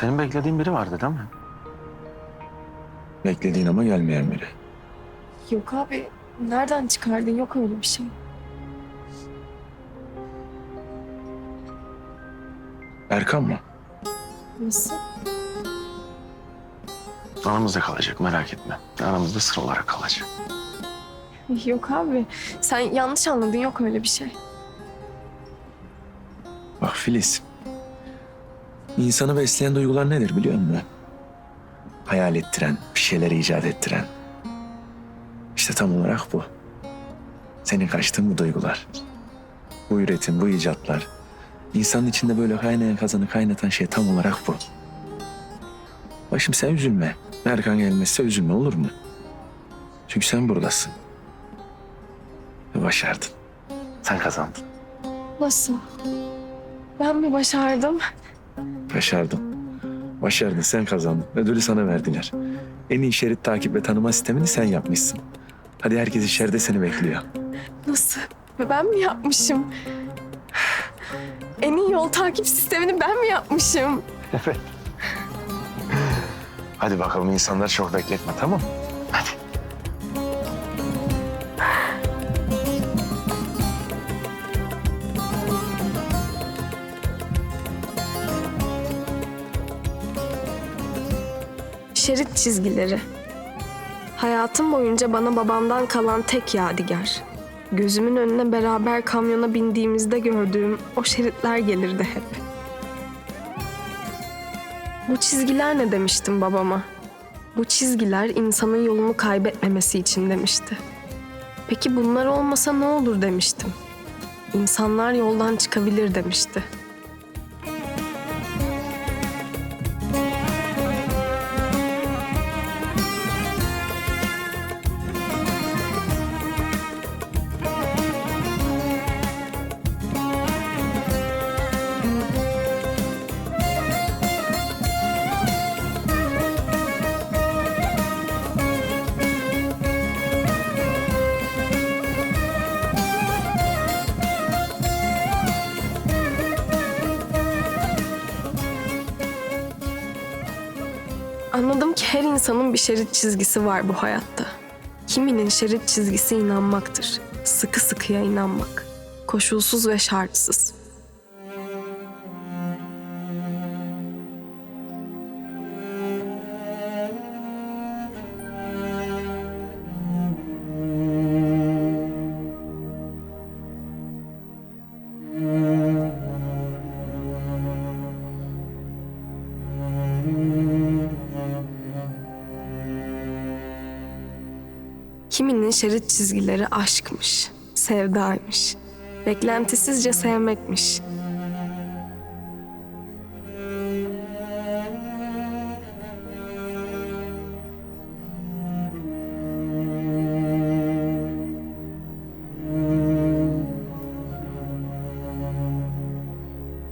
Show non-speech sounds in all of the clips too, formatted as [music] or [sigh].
Senin beklediğin biri vardı değil mi? Beklediğin ama gelmeyen biri. Yok abi. Nereden çıkardın? Yok öyle bir şey. Erkan mı? Nasıl? Aramızda kalacak merak etme. Aramızda sır olarak kalacak. Yok abi. Sen yanlış anladın. Yok öyle bir şey. Bak Filiz. İnsanı besleyen duygular nedir biliyor musun? Hayal ettiren, bir şeyler icat ettiren. İşte tam olarak bu. Senin kaçtığın bu duygular. Bu üretim, bu icatlar. İnsanın içinde böyle kaynayan kazanı kaynatan şey tam olarak bu. Başım sen üzülme. Erkan gelmezse üzülme olur mu? Çünkü sen buradasın. Ve başardın. Sen kazandın. Nasıl? Ben mi başardım? Başardın. Başardın, sen kazandın. Ödülü sana verdiler. En iyi şerit takip ve tanıma sistemini sen yapmışsın. Hadi herkes içeride seni bekliyor. Nasıl? Ve ben mi yapmışım? En iyi yol takip sistemini ben mi yapmışım? Hadi bakalım insanları çok bekletme tamam mı? Şerit çizgileri. Hayatım boyunca bana babamdan kalan tek yadigar. Gözümün önüne beraber kamyona bindiğimizde gördüğüm o şeritler gelirdi hep. Bu çizgiler ne demiştim babama? Bu çizgiler insanın yolunu kaybetmemesi için demişti. Peki bunlar olmasa ne olur demiştim. İnsanlar yoldan çıkabilir demişti. Anladım ki her insanın bir şerit çizgisi var bu hayatta. Kiminin şerit çizgisi inanmaktır. Sıkı sıkıya inanmak. Koşulsuz ve şartsız. Kiminin şerit çizgileri aşkmış, sevdaymış, beklentisizce sevmekmiş.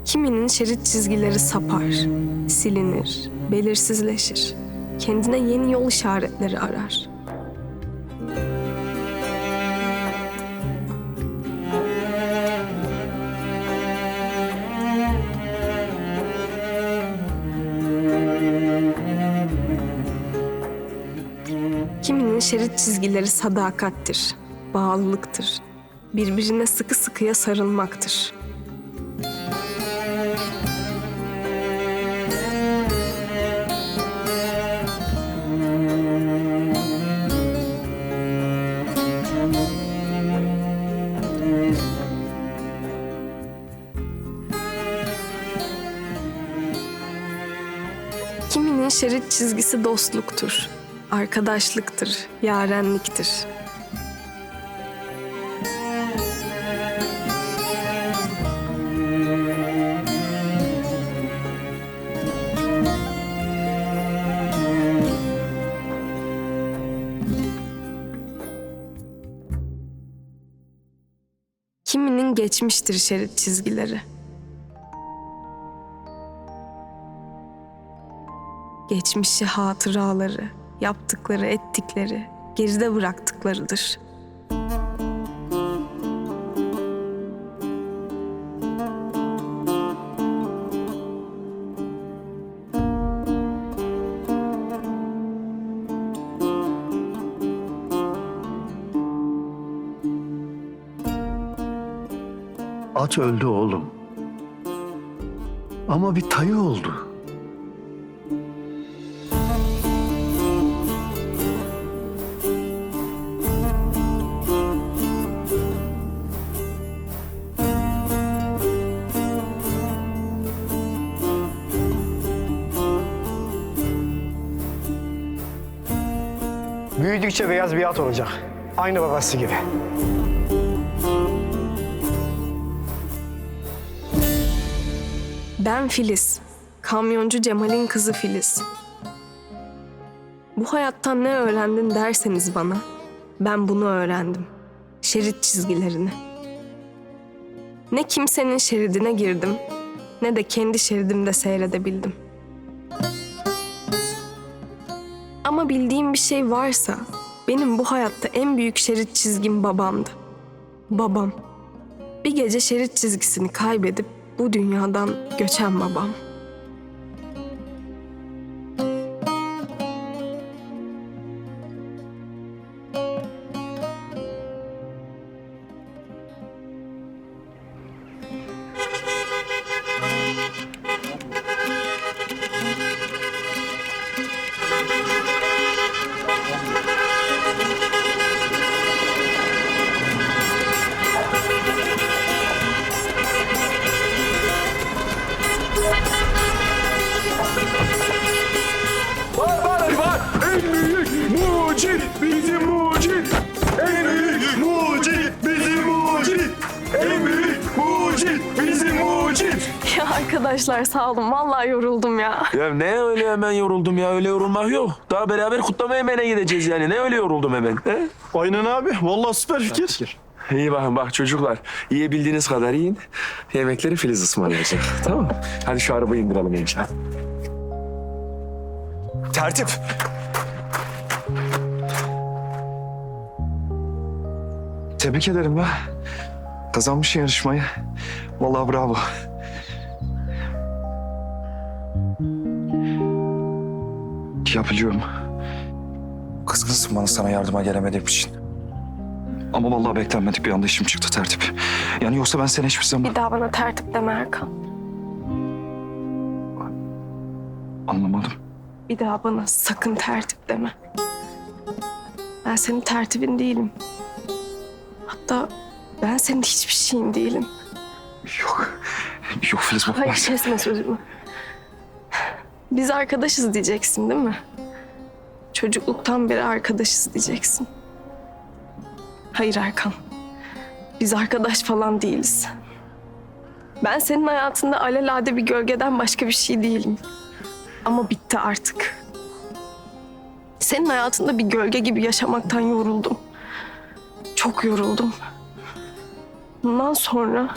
Kiminin şerit çizgileri sapar, silinir, belirsizleşir. Kendine yeni yol işaretleri arar. Kiminin şerit çizgileri sadakattir, bağlılıktır. Birbirine sıkı sıkıya sarılmaktır. Kiminin şerit çizgisi dostluktur, arkadaşlıktır, yarenliktir. Kiminin geçmiştir şerit çizgileri. geçmişi hatıraları, yaptıkları, ettikleri, geride bıraktıklarıdır. At öldü oğlum. Ama bir tayı oldu. Büyüdükçe beyaz bir at olacak. Aynı babası gibi. Ben Filiz. Kamyoncu Cemal'in kızı Filiz. Bu hayattan ne öğrendin derseniz bana, ben bunu öğrendim. Şerit çizgilerini. Ne kimsenin şeridine girdim, ne de kendi şeridimde seyredebildim. Ama bildiğim bir şey varsa, benim bu hayatta en büyük şerit çizgim babamdı. Babam. Bir gece şerit çizgisini kaybedip bu dünyadan göçen babam. Mucit bizim mucit. En büyük mucit bizim mucit. En büyük mucit bizim mucit. [laughs] Ya arkadaşlar sağ olun. Vallahi yoruldum ya. Ya ne öyle hemen yoruldum ya öyle yorulmak yok. Daha beraber kutlama yemeğine gideceğiz yani. Ne öyle yoruldum hemen. He? Aynen abi. Vallahi süper fikir. İyi bakın bak çocuklar. Yiyebildiğiniz kadar yiyin. Yemekleri Filiz ısmarlayacak. [laughs] tamam mı? Hadi şu arabayı indirelim gençler. Tertip. Tebrik ederim ya. Kazanmışsın yarışmayı. Vallahi bravo. Ya biliyorum. Kızgınsın bana sana yardıma gelemediğim için. Ama vallahi beklenmedik bir anda işim çıktı tertip. Yani yoksa ben seni hiçbir zaman Bir daha bana tertip deme Erkan. anlamadım. Bir daha bana sakın tertip deme. Ben senin tertibin değilim. Hatta ben senin hiçbir şeyin değilim. Yok. Yok Filiz bak Hayır kesme sözümü. Biz arkadaşız diyeceksin değil mi? Çocukluktan beri arkadaşız diyeceksin. Hayır Erkan. Biz arkadaş falan değiliz. Ben senin hayatında alelade bir gölgeden başka bir şey değilim. Ama bitti artık. Senin hayatında bir gölge gibi yaşamaktan yoruldum. Çok yoruldum. Bundan sonra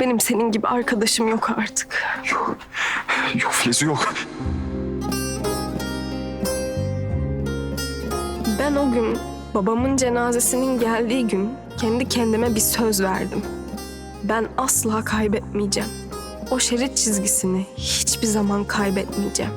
benim senin gibi arkadaşım yok artık. Yok. Yok Filiz yok. Ben o gün babamın cenazesinin geldiği gün kendi kendime bir söz verdim. Ben asla kaybetmeyeceğim. O şerit çizgisini hiçbir zaman kaybetmeyeceğim.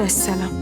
Vesselam.